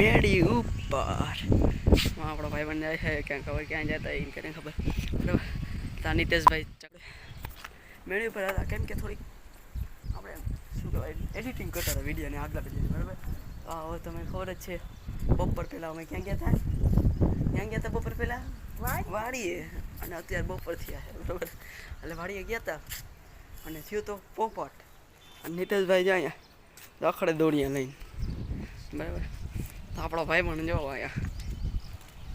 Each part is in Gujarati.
મેળી ઉપર. આપણો ભાઈ બન જાય છે ક્યાં ખબર ક્યાં જતા એમ કરીને ખબર. બરાબર. ત્યાં નિતેશભાઈ ચાલે મેળી ઉપર હતા કેમ કે થોડીક આપણે શું કહેવાય એડિટિંગ કરતા હતા વિડીયોને આગલા પેજની બરાબર? હા હવે તમે ખબર જ છે બપોર પહેલાં અમે ક્યાં ગયા હતા ક્યાં ગયા હતા બપોર પહેલાં? વાડીએ. અને અત્યારે બપોર થયા બરાબર? એટલે વાડીએ ગયા હતા અને થયું તો પોપટ. નિતેશભાઈ જાય અહીંયા. રખડે દોડીએ લઈને. બરાબર? તો આપણો ભાઈ પણ જો અહીંયા.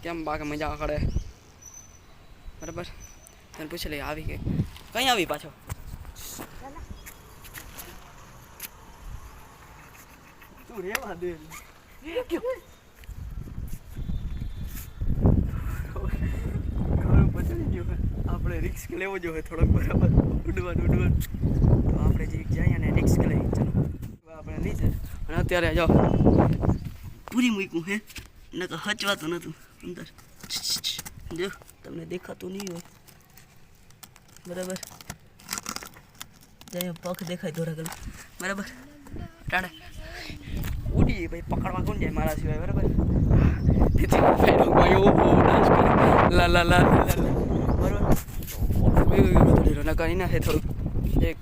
કેમ બાકે મજા કરે? બરાબર? તને પૂછી લઈ આવી ગઈ કઈ આવી પાછો? તું રેવા દે ઘર પચડી ગયું હોય. આપણે રિસ્ક લેવો જોઈએ થોડોક બરાબર. ઉડવાનું ઉડવાનું. તો આપણે જે જઈએ અને રિસ્ક લઈ ચાલો. આપણે લીધે અને અત્યારે જાઓ પૂરી મૂક્યું હે. નકર હચવાતું નહોતું અંદર. જો, તમને દેખાતું નહીં હોય. બરાબર? જાય પગ દેખાય ધોરા બરાબર? ટાણે. ઉડી ભાઈ. પકડવા કોણ જાય? મારા સિવાય. બરાબર? તેથી ભાઈ લા લા લા લા લા. બરાબર નકર છે થોડુંક એક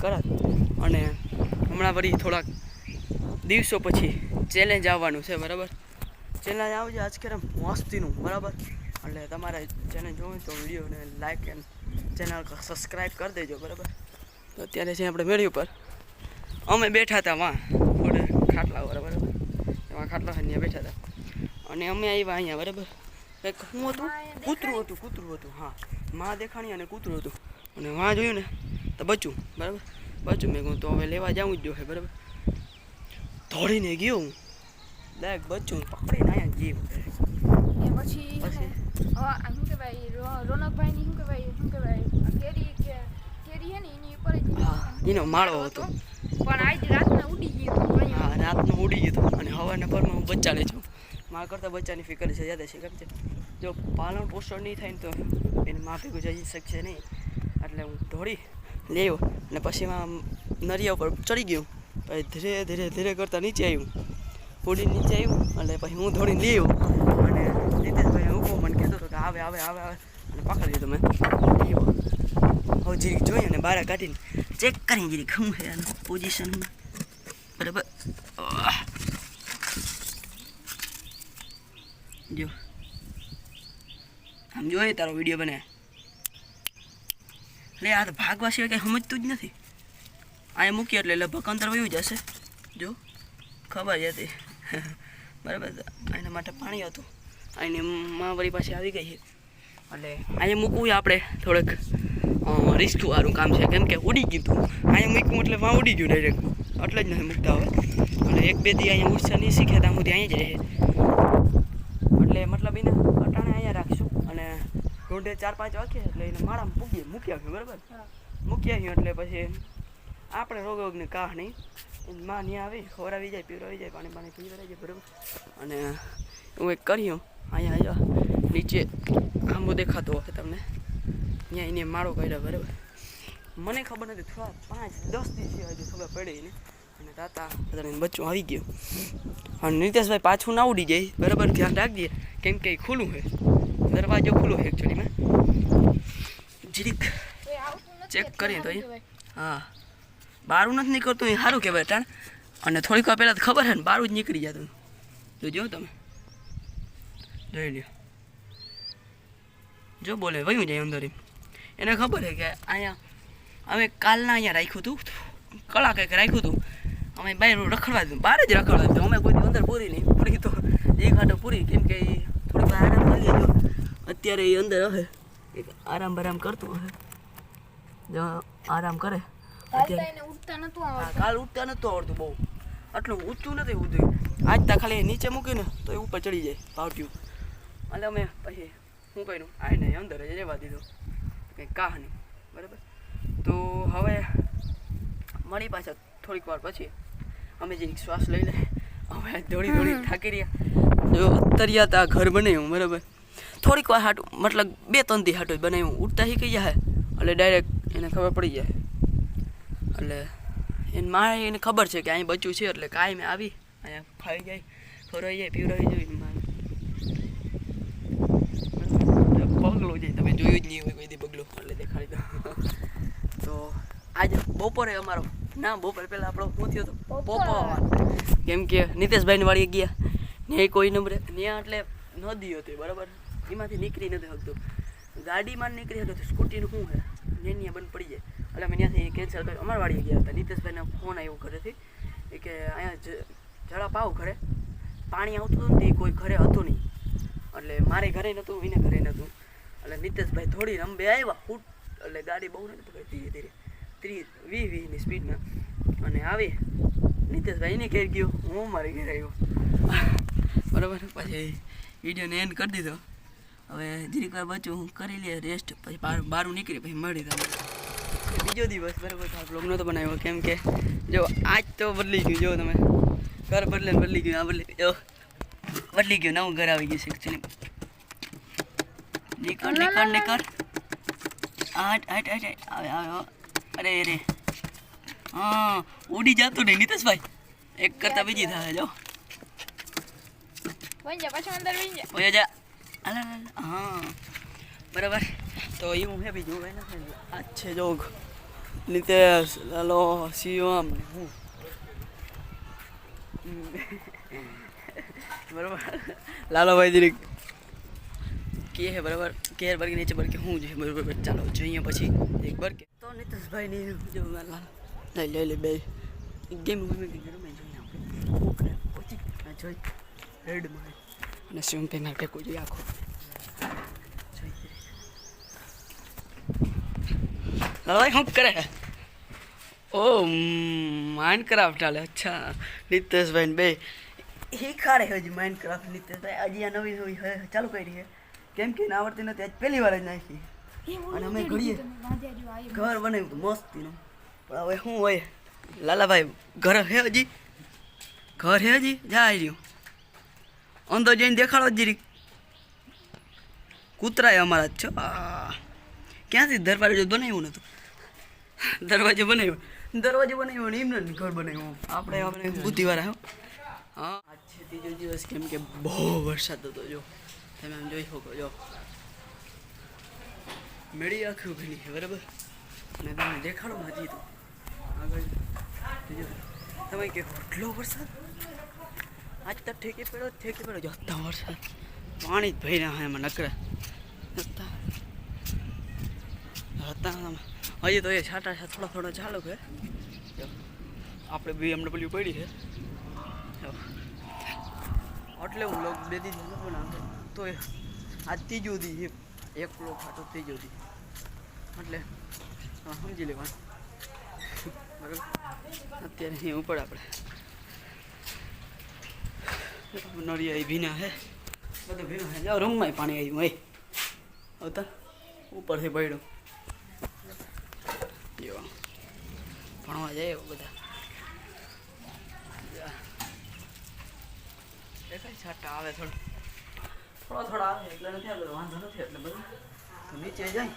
કરાત અને હમણાં વળી થોડાક દિવસો પછી ચેલેન્જ આવવાનું છે, બરાબર? ચેલેન્જ આવજે આજ કરે મસ્તીનું, બરાબર? એટલે તમારે ચેલેન્જ જોવું તો વિડીયોને લાઈક એન્ડ ચેનલ સબસ્ક્રાઈબ કરી દેજો, બરાબર? તો અત્યારે છે આપણે મેળી ઉપર. અમે બેઠા હતા વાં થોડે ખાટલા બરાબર? એમાં ખાટલા ત્યાં બેઠા હતા અને અમે આવ્યા અહીંયા, બરાબર? કંઈક શું હતું? કૂતરું હતું કૂતરું હતું હા. માં દેખાણી અને કૂતરું હતું. અને વાં જોયું ને તો બચ્યું બરાબર? બચું મેં કહું તો હવે લેવા જવું જ જોઈએ બરાબર? દોડીને ગયો હું. ડાયરેક્ટ બચ્ચું પકડીને અહીંયા જીવ. એ પછી? શું કહેવાય રોનકભાઈની શું કહેવાય શું કહેવાય કેરી કે કેરી હે ને એની ઉપર એનો માળો હતો. પણ આજ રાતના ઉડી ગયો. હા રાતનું ઉડી ગયું અને સવારના પરમાં હું બચાડે લઈ છું. મારા કરતાં બચ્ચાની ફિકર છે જ્યાં છે કેમ છે જો પાલન પોષણ નહીં થાય ને તો એને મા ભેગું જઈ શકશે નહીં. એટલે હું દોડી લેવો અને પછી એમાં નરિયા ઉપર ચડી ગયું. પછી ધીરે ધીરે ધીરે કરતાં નીચે આવ્યું. પૂરી નીચે આવ્યું એટલે પછી હું દોડીને લેવું અને નીતેશભાઈ ઊભો મને કહેતો હતો કે આવે આવે આવે આવે. અને પકડી લીધો મેં. હવે જીરીક જોઈ અને બહાર કાઢીને ચેક કરી જીરીક આનું પોઝિશન બરાબર? આહ. જો આમ જોઈએ તારો વીડિયો બને. એટલે આ તો ભાગવા સિવાય કંઈ સમજતું જ નથી. અહીંયા મૂકીએ એટલે લગભગ અંતર વયું જશે. જો, ખબર જ હતી બરાબર એના માટે પાણી હતું. અહીંની માવરી પાસે આવી ગઈ છે. એટલે અહીંયા મૂકવું આપણે થોડેક રિસ્ક વાળું કામ છે. કેમ કે ઉડી ગયું હતું અહીંયા મૂક્યું એટલે વાં ઉડી ગયું ડાયરેક્ટ એટલે જ નથી મૂકતા હવે. અને એક બે દી અહીંયા ઉડશે નહીં શીખે ત્યાં સુધી અહીંયા જ રહે. એટલે મતલબ એને અટાણે અહીંયા રાખશું અને રોંઢે ચાર પાંચ વાગે એટલે એને માળામાં પૂગીએ મૂકી આવ્યું બરાબર? મૂકી આવ્યું એટલે પછી આપણે રોગ રોગની કાહ નહીં એની માં ત્યાં આવી ખવડાવી જાય પીવડાવી જાય પાણી પાણી પીવડાવી જાય બરાબર? અને હું એક કર્યું અહીંયા અહીંયા નીચે આંબો દેખાતો હોય તમને. ત્યાં એને માળો કર્યો બરાબર? મને ખબર નથી થોડા પાંચ દસ દિવસ હજુ ખબર પડી ને અને તાતા બધાને બચ્ચું આવી ગયું. અને નીતેશભાઈ પાછું ના ઉડી જાય. બરાબર, ધ્યાન રાખજે. કેમ કે ખુલ્લું છે. દરવાજો ખુલ્લો છે એકચ્યુઅલીમાં જીરીક ચેક કરીએ તો હા. બારું નથી નીકળતું, એ સારું કહેવાય ટાણ અને થોડીક વાર પહેલાં તો ખબર છે ને, બારું જ નીકળી જતું તો જો તમે. જોઈ લ્યો. જો બોલે, વયું જાય અંદર એમ. એને ખબર છે કે અહીંયા, અમે કાલના અહીંયા રાખ્યું હતું. કલાક કંઈક રાખ્યું હતું. અમે બહાર રખડવા દીધું બહાર જ રખડવા દીધું અમે કોઈ અંદર પૂરી નહીં. પૂરી તો એક હાટો પૂરી કેમ કે થોડીક આરામ કરી લેજો. અત્યારે એ અંદર હશે એક આરામ બરામ કરતું હશે જો આરામ કરે. કાલ અત્યારે એને ઉડતા નતું કાલ ઉઠતા નતું આવડતું બહુ. આટલું ઊંચું નથી ઉડતું આજ તા ખાલી નીચે મૂક્યું ને તો એ ઉપર ચડી જાય પાવટ્યું એટલે અમે પછી હું કર્યું? આને અંદર જ રહેવા દીધો. કંઈ કાહ નહીં. બરાબર? તો હવે મળી પાછા થોડીક વાર પછી. અમે જે શ્વાસ લઈ લે હવે દોડી દોડી થાકી રહ્યા. જો તરિયા તા ઘર બનાવ્યું બરાબર. થોડીક વાર હાટું મતલબ બે ત્રણ દી હાટું બનાવ્યું ઉઠતા શીખી જાય એટલે ડાયરેક્ટ એને ખબર પડી જાય. એટલે એને મારે એને ખબર છે કે અહીં બચ્યું છે એટલે કાંઈ મેં આવી અહીંયા ખાઈ જાય ફરવાઈ જાય પીવડાવી જોઈએ મારે બગલો જાય તમે જોયું જ નહીં હોય કોઈ દી બગલો એટલે દેખાડી દો. તો આજે બપોરે અમારો ના બપોરે પહેલાં આપણો શું થયો હતો બપોર. પોપો કેમ કે નિતેશભાઈની વાળી ગયા. ને કોઈ નંબરે. ત્યાં એટલે નદી હતી બરાબર? એમાંથી નીકળી નથી શકતું. ગાડીમાં નીકળી શકતો સ્કૂટીનું શું હે ને ત્યાં બંધ પડી જાય. એટલે અમે ત્યાંથી કેન્સલ કર્યું. અમારા વાળી ગયા હતા. નિતેશભાઈને ફોન આવ્યો ઘરેથી. એ કે અહીંયા જળા પાવ ઘરે. પાણી આવતું હતું ને કોઈ ઘરે હતું નહીં. એટલે મારે ઘરે નહોતું એને ઘરે નહોતું. એટલે નિતેશભાઈ થોડી રંબે આવ્યા. ફૂટ. એટલે ગાડી બહુ નથી પકડી. ધીરે ધીરે. ત્રીસ વીસ વીની સ્પીડમાં અને આવી. નિતેશભાઈ એને ઘેર ગયો. હું મારી ઘેર આવ્યો. બરાબર. પછી વિડીયોને એન્ડ કરી દીધો. હવે જરીક વાર બચ્યું હું કરી લે રેસ્ટ પછી બહાર નીકળી પછી મળી તમે બીજો દિવસ બરાબર તો આ બ્લોગ નહોતો બનાવ્યો. કેમ કે જો આજ તો બદલી ગયું. જો તમે ઘર બદલે બદલી ગયું. આ બદલી જો બદલી ગયું. નવું ઘર આવી ગયું છે એકચ્યુઅલી નીકળ નીકળ નીકળ. આઠ આઠ આટ. આવે આવે અરે અરે. રે હા ઉડી જતું નહીં નીતેશભાઈ. એક કરતા બીજી થાય જો. ઓય અલા. હા. બરાબર. તો એવું હે બીજું? કઈ આ છે જોગ. નિતેશ લાલો શિવમ હું? બરાબર. લાલાભાઈ જરીક. કે હે બરાબર? કેર બરકે નીચે બરકે હું જોઈએ બરાબર. ચાલો જોઈએ પછી. એક બરકે તો નીતેશભાઈ ની જો લાલા. લઈ લઈ લે બે ગેમ ગમે કે રમે જોઈએ આપણે શું કરે પછી જોઈ રેડમાં અને શિવમ તે મારે ટેકો જોઈએ આખો. લાલાભાઈ શું કરે ઓ માઇન્ડ ક્રાફ્ટ હાલે અચ્છા નિતેશભાઈ બે શીખાડે હજી માઇન્ડ ક્રાફ્ટ નિતેશભાઈ હજી આ નવી નવી ચાલુ કરી છે કેમ કે આવડતી નથી આજ પહેલી વાર જ નાખી અને અમે ઘડીએ ઘર બનાવ્યું મસ્તીનું પણ હવે શું હોય? લાલાભાઈ, ઘર હે હજી? ઘર હે હજી? જાય રહ્યું. અંદર જઈને દેખાડો જ જીરીક. કૂતરાય અમારા જ છો. ક્યાંથી દરવાજો બનાવ્યું નતું? દરવાજો બનાવ્યો? દરવાજો બનાવ્યો ને એમને ઘર બનાવ્યું આપણે આપણે બુદ્ધિવાળા હો. આજ ત્રીજો દિવસ કેમ કે બહુ વરસાદ હતો, જો. તમે આમ જોઈ શકો, જો. મેળી આખું ઘણી બરાબર? ને તમે દેખાડો હજી તો. તમે કે એટલો વરસાદ? આજ તો ઠેકી પડ્યો ઠેકી પડ્યો. જતા વરસાદ. પાણી જ ભર્યા હા એમાં નકરા. હતા હતા હજી તો એ છાટા છા થોડા થોડા ચાલુ છે. જો, એમ બીએમડબલ્યુ પડી છે. એટલે હું લોક બે દી ન બનાવતો તો આ ત્રીજું દી એક લોક ખાતો ત્રીજું દી. એટલે સમજી લેવાનું. અત્યારે અહીં ઉપર આપણે. નળિયા એ ભીના હે. બધું ભીનું હે. જાઓ રૂમમાં પાણી આવ્યું હોય આવતા. ઉપરથી પડ્યું. જો ભણવા જાય એવું બધા. દેખાય છાંટા આવે થોડો. થોડા થોડા આવે, એટલે નથી આવતો. વાંધો નથી, એટલે બધું. નીચે જાય.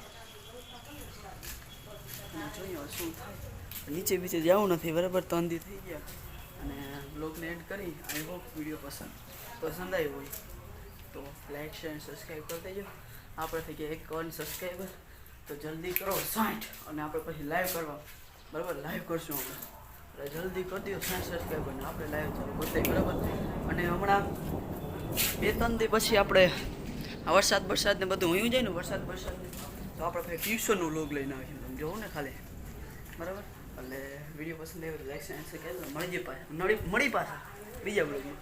જોઈએ શું થાય. નીચે બીચે જવું નથી, બરાબર? તંદી થઈ ગયા. અને બ્લોગને એડ કરી આઈ હોપ વીડિયો પસંદ પસંદ આવ્યો હોય. તો લાઈક, શેર સબસ્ક્રાઈબ કરી દેજો. આપણે થઈ ગયા એક વન સબસ્ક્રાઈબર તો જલ્દી કરો સાઠ, અને આપણે પછી લાઈવ કરવા. બરાબર? લાઈવ કરશું આપણે એટલે જલ્દી કરી દો સાઠ સબસ્ક્રાઈબર ને. આપણે લાઈવ ચાલુ કરી દઈએ, બરાબર? અને હમણાં બે ત્રણ દી પછી આપણે વરસાદ વરસાદ ને બધું હું જાય ને, વરસાદ વરસાદ તો આપણે પછી ટ્યુશનનું લોગ લઈને આવીશું તમે જોવો ને ખાલી. બરાબર? એટલે વીડિયો પસંદ આવ્યો તો લાઈક એન્ડ શેર મળી જાય પાછા. મળી પાછા. બીજા બ્લોગમાં